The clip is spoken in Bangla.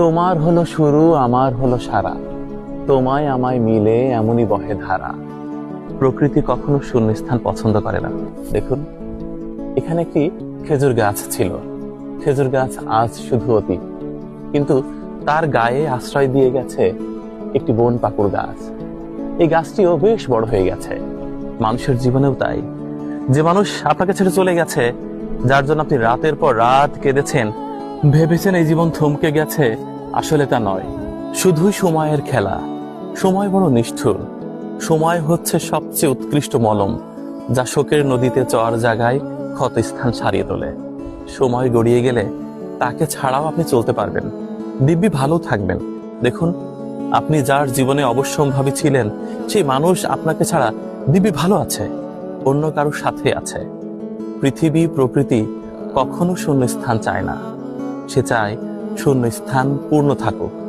তোমার হলো শুরু, আমার হলো সারা। তোমায় আমায় মিলে এমনই বহে ধারা। প্রকৃতি কখনো শূন্যস্থান পছন্দ করে না। দেখুন, এখানে একটি খেজুর গাছ ছিল। খেজুর গাছ আজ শুধু অতীত কিন্তু তার গায়ে আশ্রয় দিয়ে গেছে একটি বন পাকুড় গাছ। এই গাছটিও বেশ বড় হয়ে গেছে। মানুষের জীবনেও তাই। যে মানুষ আপনাকে ছেড়ে চলে গেছে, যার জন্য আপনি রাতের পর রাত কেঁদেছেন ভেবেছেন এই জীবন থমকে গেছে? আসলে তা নয়। শুধুই সময়ের খেলা। সময় বড় নিষ্ঠুর। সময় হচ্ছে সবচেয়ে উৎকৃষ্ট মলম, যা শোকের নদীতে চর জায়গায় ক্ষত স্থান সারিয়ে তোলে। সময় গড়িয়ে গেলে তাকে ছাড়াও আপনি চলতে পারবেন। দিব্যি ভালো থাকবেন। দেখুন, আপনি যার জীবনে অবশ্যম্ভাবী ছিলেন, সেই মানুষ আপনাকে ছাড়া দিব্যি ভালো আছে, অন্য কারোর সাথে আছে। পৃথিবী প্রকৃতি কখনো শূন্য স্থান চায় না। সে চায় শূন্য স্থান পূর্ণ থাকুক।